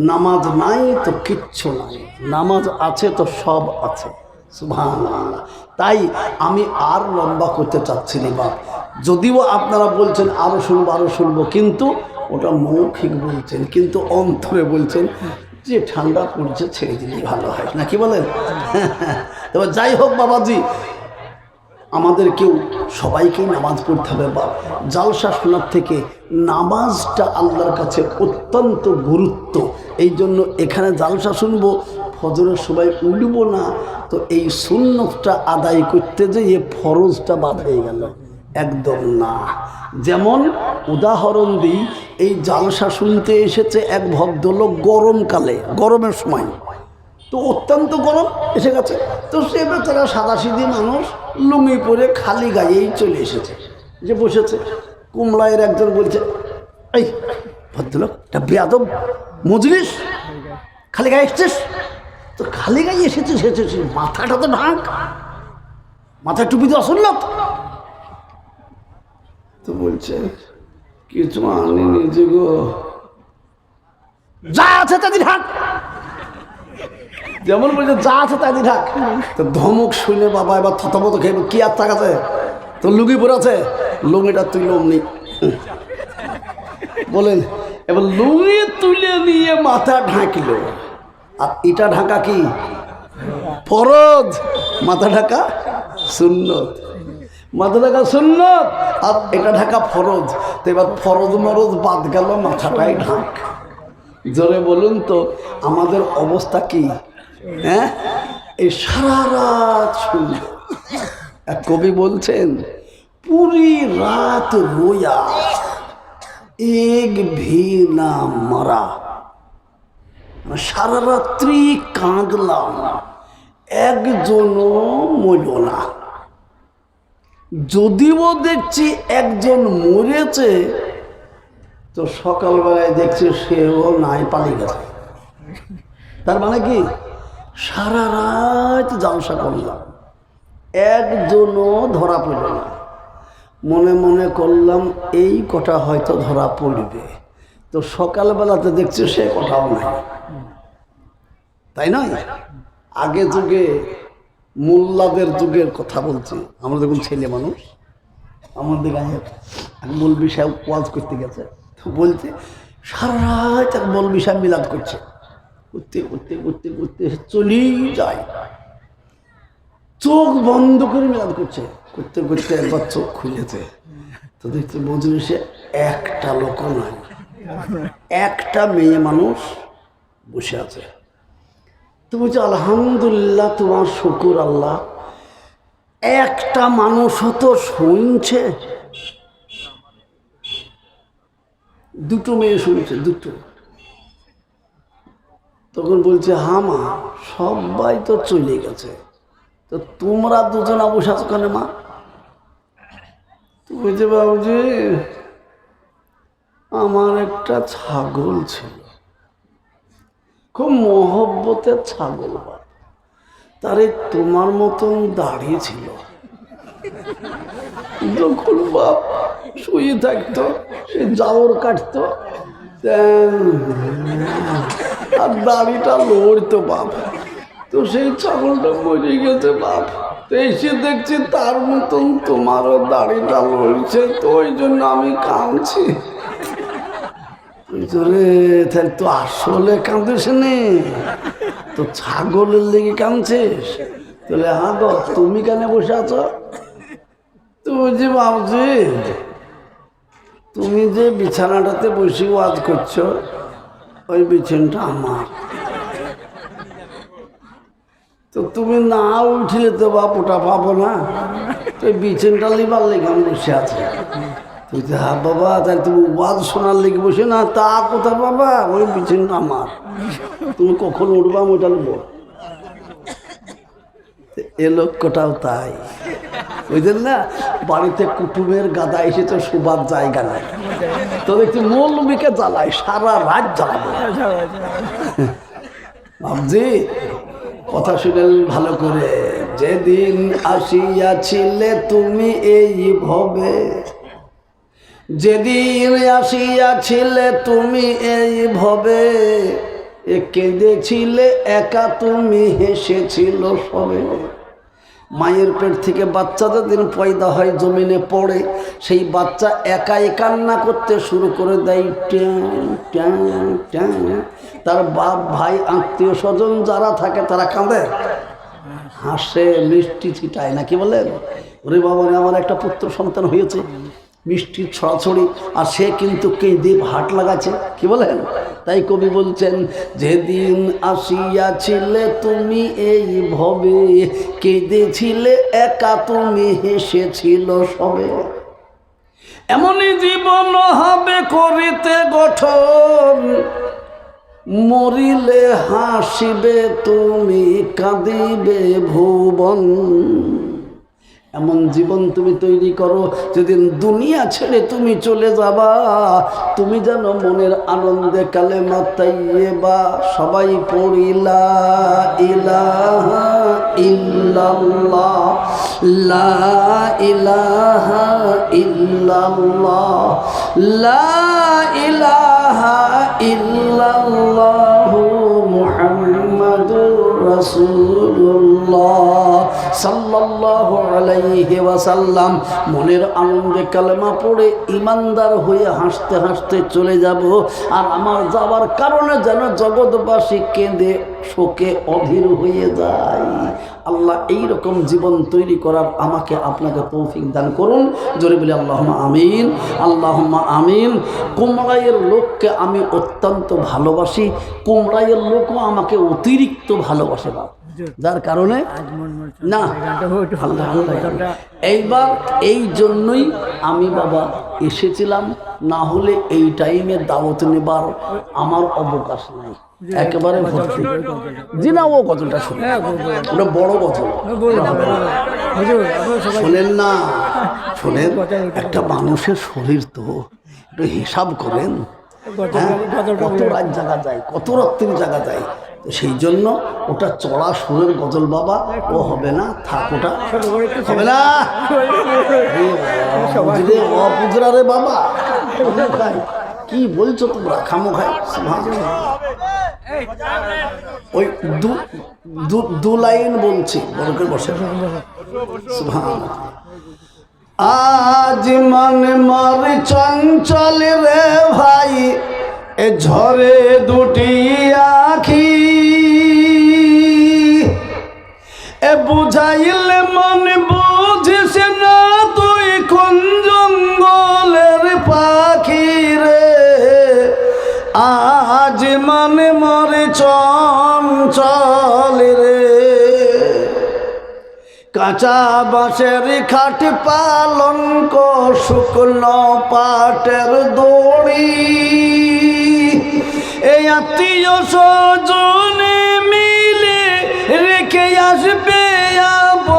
নামাজ নাই তো কিচ্ছু নাই। নামাজ আছে তো সব আছে। তাই আমি আর লম্বা করতে চাচ্ছি না বাপ। যদিও আপনারা বলছেন আরও শুনব আরও শুনব, কিন্তু ওটা মৌখিক বলছেন, কিন্তু অন্তরে বলছেন যে ঠান্ডা পড়ছে, ছেড়ে দিলেই ভালো হয়। নাকি বলেন? তবে যাই হোক বাবাজি আমাদের কেউ সবাইকেই নামাজ পড়তে হবে বা জালসা শোনার থেকে নামাজটা আল্লাহর কাছে অত্যন্ত গুরুত্ব। এই জন্য এখানে জালসা শুনব, ফজরের সবাই উঠব না। তো এই সুন্নতটা আদায় করতে যেয়ে ফরজটা বাদ হয়ে গেল। একদম না। যেমন উদাহরণ দিই, এই জালসা শুনতে এসেছে এক ভদ্রলোক গরমকালে, গরমের সময়। তো অত্যন্ত গরম এসে গেছে। তো সে বেচারা সাদাসিধি মানুষ লুঙ্গি পরে খালি গায়েই চলে এসেছে। যে বসেছে কুমড়ায়ের একজন বলছে, এই ভদ্রলোক এটা বেয়াদব মজলিস, খালি গায়ে এসছিস? তো খালি গায়ে এসেছিস এসেছিস মাথাটা তো ঢাক। মাথায় টুপি তো আসল না তো। বলছে, কিছু আনি নিজে গো। যা আছে তাদের ঢাক। যেমন বলছে যা আছে তাই দি থাক। তো ধমক শুনে বাবা এবার থতমত খেয়ে কি আর তাকাছে তো লুঙ্গি পরে আছে? লুঙ্গিটা তুই অমনি বলেন, এবার লুঙ্গি তুলে নিয়ে মাথা ঢাকিল। আর এটা ঢাকা কি? ফরজ। মাথা ঢাকা সুন্নত। মাথা ঢাকা সুন্নত। আর এটা ঢাকা ফরজ। তো এবার ফরজ মরজ বাদ গেল, মাথাটাই ঢাক। জোরে বলুন তো, আমাদের অবস্থা কি? হ্যাঁ? এই সারা রাত শুনল। এক কবি বলছেন, পুরি রাত রোয়া, এক ভি না মারা। সারা রাত্রি কাঁদলাম, একজনও মরল না। যদিও দেখছি একজন মরেছে, তো সকালবেলায় দেখছি সেও নাই পালিয়ে গেছে। তার মানে কি? সারা রাত জালসা করলাম। একজনও ধরা পড়ল না। মনে মনে করলাম, এই কটা হয়তো ধরা পড়বে। তো সকালবেলাতে দেখছি সে কথাও নাই। তাই নয়? আগে যুগে মোল্লাদের যুগের কথা বলছি। আমরা যখন ছেলে মানুষ, আমাদের গায়ে মৌলবি সাহেব ওয়াজ করতে গেছে। তো বলছে, সারা রাত এক মৌলবি সাহেব মিলাদ করছে। করতে করতে করতে করতে চলেই যায়। চোখ বন্ধ করে মিলাদ করছে। করতে করতে একবার চোখ খুলেছে। তো দেখতে মজলিসে একটা লোক নয় একটা মেয়ে মানুষ বসে আছে। তো বলছে, আলহামদুলিল্লাহ, তোমার শুকুর আল্লাহ। একটা মানুষও তো শুনছে। দুটো মেয়ে শুনছে, দুটো। তখন বলছে, হা মা, সবাই তো চলে গেছে। তো তোমরা দুজনা বসে আছো মা? তো বলছে, বাবুজি, আমার একটা ছাগল ছিল। খুব মহব্বতের ছাগল তারে তোমার মতন দাঁড়িয়ে ছিল। বাপ শুয়ে থাকতো, সে জাওর কাটতো আর দাড়িটা লড়তো বাপ। তো সেই ছাগলটা মরে গেছে বাপ। তো এসে দেখছি তার মতন তোমারও দাড়িটা লড়ছে, তো ওই জন্য আমি কাঁদছি। তাহলে তো আসলে কাঁদিস নে। তো ছাগলের লেগে কাঁদছিস? তাহলে হ্যাঁ গো, তুমি কেন বসে আছো? তুমি যে ভাবছি তুমি যে বিছানাটাতে বসে ওয়াজ করছ ওই বিছানটা আমার। তো তুমি না উঠিলে তো বাপুটা পাবো না। তো বিছানটা লিবার লেগে আমি বসে আছি। তুই তো হ্যাঁ বাবা, তাই তুমি ওয়াজ শোনার লেগে বসে না, তা কোথা বাবা ওই বিছানটা আমার। তুমি কখন উঠবা আমি ওটা এ লোকটাও তাই। বুঝলেন না? বাড়িতে কুটুমের গাদা এসে তো সুবাদ জায়গা নাই। তো দেখছি মৌলবিকে জ্বালায় সারা রাত জ্বালাবে। ভাবছি কথা শুনেন ভালো করে। যেদিন আসিয়াছিলে তুমি এই ভবে যেদিন আসিয়াছিলে তুমি এই ভবে কেঁদেছিলে একা তুমি হেসেছিল সবে। মায়ের পেট থেকে বাচ্চা যেদিন পয়দা হয় জমিনে পড়ে, সেই বাচ্চা একাই কান্না করতে শুরু করে দেয়, ট্যাং ট্যাং ট্যাং। তার বাপ, ভাই, আত্মীয় স্বজন যারা থাকে, তারা কাঁদে। হাসে, মিষ্টি ছিটায়, নাকি বলেন? ওরে বাবা আমার একটা পুত্র সন্তান হয়েছে। মিষ্টির ছড়াছড়ি, আর সে কিন্তু কেঁদে হাট লাগাচ্ছে। কি বলেন? তাই কবি বলছেন, যেদিন আসিয়াছিলে তুমি এই ভবে, কেঁদেছিলে একা তুমি হেসেছিল সবে। এমনই জীবন হবে করিতে গঠন, মরিলে হাসিবে তুমি, কাঁদিবে ভুবন। এমন জীবন তুমি তৈরি করো, যেদিন দুনিয়া ছেড়ে তুমি চলে যাবা। তুমি যেন মনের আনন্দে কালে মাতাইয়ে বা সবাই পড়িলা ইলাহা ইল্লাল্লাহ, লা ইলাহা ইল্লাল্লাহ, লা ইলাহা ইল্লাল্লাহু মুহাম্মাদুর মনের আনন্দে কালেমা পড়ে ইমানদার হয়ে হাসতে হাসতে চলে যাব। আর আমার যাওয়ার কারণে যেন জগৎবাসী কেঁদে শোকে অধীর হয়ে যায়। আল্লাহ এই রকম জীবন তৈরি করার আমাকে আপনাকে তৌফিক দান করুন। জোরে বলি আল্লাহ আমিন। আল্লাহ আমিন। কুমড়াইয়ের লোককে আমি অত্যন্ত ভালোবাসি। কুমড়াইয়ের লোকও আমাকে অতিরিক্ত ভালোবাসে বাপ। যার কারণে না। এইবার এই জন্যই আমি বাবা এসেছিলাম। না হলে এই টাইমে দাওয়াত নেবার আমার অবকাশ নাই। একেবারে ভর্তি জি না ও গজলটা শুনে ওটা বড় গজল। শোনেন না শোনেন একটা মানুষের শরীর তো একটু হিসাব করেন। হ্যাঁ? কত রাত জায়গা যায় কত রাত্রির জায়গা যায়। তো সেই জন্য ওটা চড়া সুরের গজল বাবা ও হবে না থাক ওটা। হবে না। অপুজরা রে বাবা কি বলছো তোমরা খামো খাই ওই দু লাইন বলছি, বড় বসে। আজ মন মর চঞ্চল রে ভাই, এ ঝরে দুটি আখি। এ বুঝাইলে মন মনে মরে চঞ্চল রে। কাঁচা বাঁশের খাট পালঙ্ক শুকনো পাটের দড়ি। এই আত্মীয় স্বজনে মিলে রেখে আসবে আপন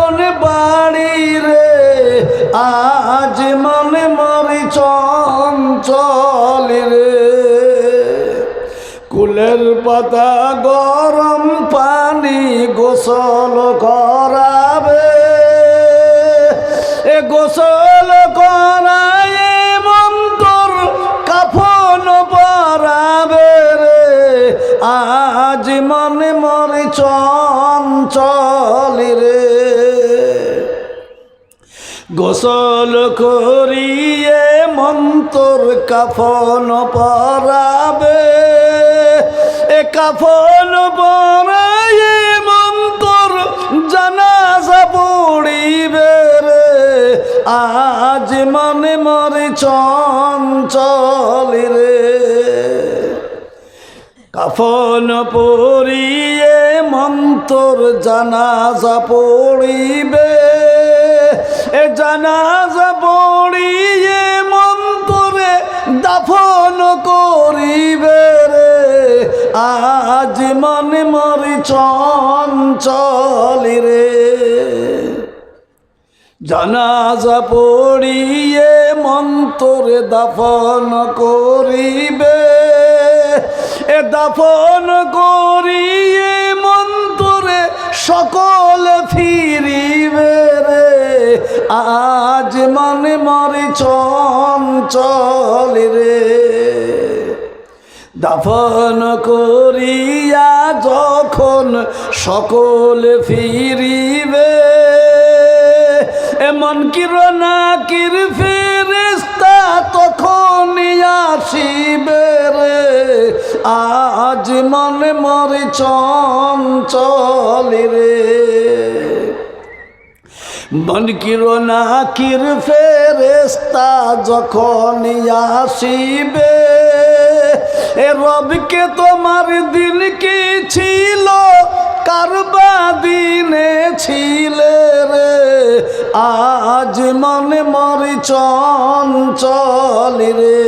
পাতা গরম পানি গোসল করাবে। এ গোসল করায় মন্তর কাফন পরাবে রে। আজ মনে মরে চঞ্চল রে। গোসল করিয়ে মন্তর কাফন পরাবে। এ কাফন পরায়ে মন্তর জানাজা পড়িবে রে। আজ মনে মরে চঞ্চল রে। কাফন পরিয়ে মন্তর জানাজা পড়িবে। এ জানাজা পড়িয়ে মন্তরে দাফন মনে মরি চঞ্চল রে। জানাজা পড়িয়ে মন্তরে দাফন করিবে। এ দাফন করিয়ে মন্তরে সকল ফিরিবে রে। আজ মনে মরে চঞ্চল রে। দাফন করিয়া যখন সকল ফিরিবে, এমন কিরণা কির ফেরেস্তা তখন আসিবে রে। আজ মনে মরে চঞ্চল রে। মন বনকির নাকির ফেরেস্তা যখন আসিবে এ রবকে তোমার দিন কি ছিল? কারবা দিনে ছিলে রে? আজ মনে মরি চঞ্চল রে।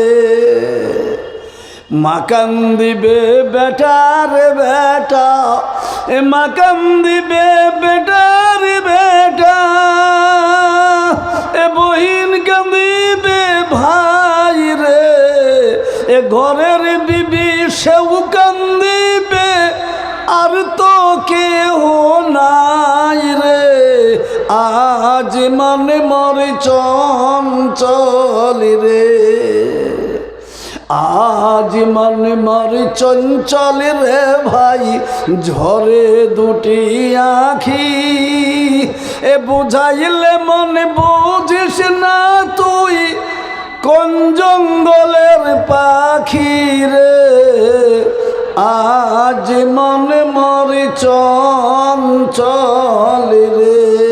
মাকান দিবে বেটার বেটা, এ মাকান দিবে বেটার বেটা। এ বহিন কান্দিবে ভাই রে, এ ঘরের আর তো কেহ নাই রে আজ মানে মরে চঞ্চল রে আজ মন মর চঞ্চল রে ভাই ঝরে দুটি আখি এ বুঝাইলে মনে বুঝিস না তুই কোন জঙ্গলের পাখি রে আজ মন মরি চঞ্চল রে।